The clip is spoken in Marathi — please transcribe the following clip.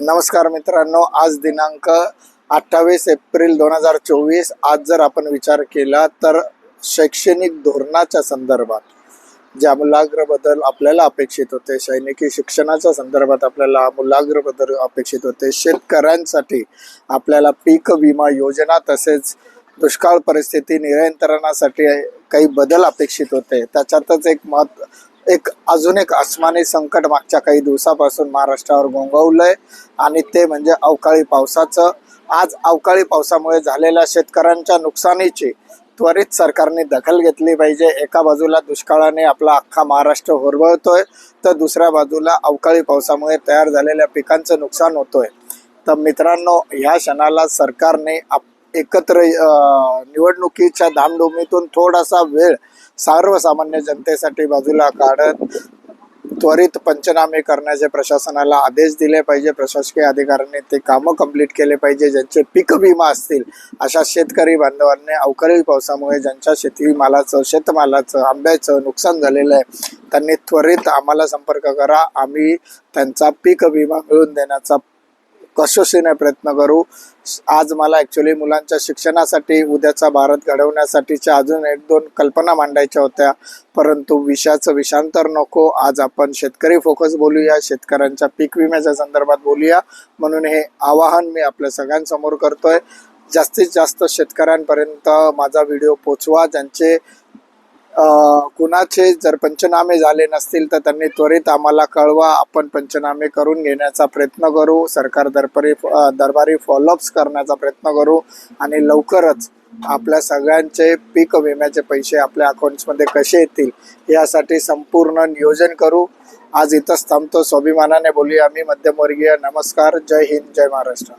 नमस्कार मित्रांनो आज दिनांक अठ्ठावीस एप्रिल दोन हजार चोवीस. आज जर आपण विचार केला तर शैक्षणिक धोरणाच्या संदर्भात जे आमूलाग्र बदल आपल्याला अपेक्षित होते सैनिकी शिक्षणाच्या संदर्भात आपल्याला आमूलाग्र बदल अपेक्षित होते शेतकऱ्यांसाठी आपल्याला पीक विमा योजना तसेच दुष्काळ परिस्थिती नियंत्रणासाठी काही बदल अपेक्षित होते. त्याच्यातच एक महत्त्व एक अजून एक आसमानी संकट मागच्या काही दिवसापासून महाराष्ट्रावर गोंगवलंय. आणि ते म्हणजे अवकाळी पावसाचं. आज अवकाळी पावसामुळे झालेल्या शेतकऱ्यांच्या नुकसानीची त्वरित सरकारने दखल घेतली पाहिजे. एका बाजूला दुष्काळाने आपला अख्खा महाराष्ट्र होरबळतोय तर दुसऱ्या बाजूला अवकाळी पावसामुळे तयार झालेल्या पिकांचं नुकसान होतोय. तर मित्रांनो ह्या क्षणाला सरकारने आप एकत्र निवडणुकीच्या धामधुमीतून थोडासा वेळ सर्वसामान्य जनतेसाठी बाजूला काढत त्वरित पंचनामे करण्याचे प्रशासनाला आदेश दिले पाहिजे. प्रशासकीय अधिकाऱ्यांनी ते कामं कंप्लीट केले पाहिजे. ज्यांचे पीक विमा असतील अशा शेतकरी बांधवांनी अवकाळी पावसामुळे ज्यांच्या शेतीमालाचं शेतमालाचं आंब्याचं नुकसान झालेलं आहे त्यांनी त्वरित आम्हाला संपर्क करा. आम्ही त्यांचा पीक विमा मिळवून देण्याचा कसोशीने प्रयत्न करू? आज मला ॲक्च्युली मुलांच्या शिक्षणासाठी उद्याचा भारत घडवण्यासाठीच्या अजून एक दोन कल्पना मांडायच्या होत्या. परंतु विषयाचं विषांतर नको. आज आपण शेतकरी फोकस बोलूया शेतकऱ्यांच्या पीक विम्याच्या संदर्भात बोलूया. म्हणून हे आवाहन मी आपल्या सगळ्यांसमोर करतोय. जास्तीत जास्त शेतकऱ्यांपर्यंत माझा व्हिडिओ पोचवा ज्यांचे कुणाचे जर पंचनामे झाले नसतील तर त्यांनी त्वरित आम्हाला कळवा. आपण पंचनामे करून घेण्याचा प्रयत्न करू. सरकार दरबारी दरबारी फॉलोअप्स करण्याचा प्रयत्न करू आणि लवकरच आपल्या सगळ्यांचे पीक विम्याचे पैसे आपल्या अकाउंट्समध्ये कसे येतील यासाठी संपूर्ण नियोजन करू. आज इथंच थांबतो. स्वाभिमानाने बोलूया. आम्ही मध्यमवर्गीय. नमस्कार. जय हिंद. जय महाराष्ट्र.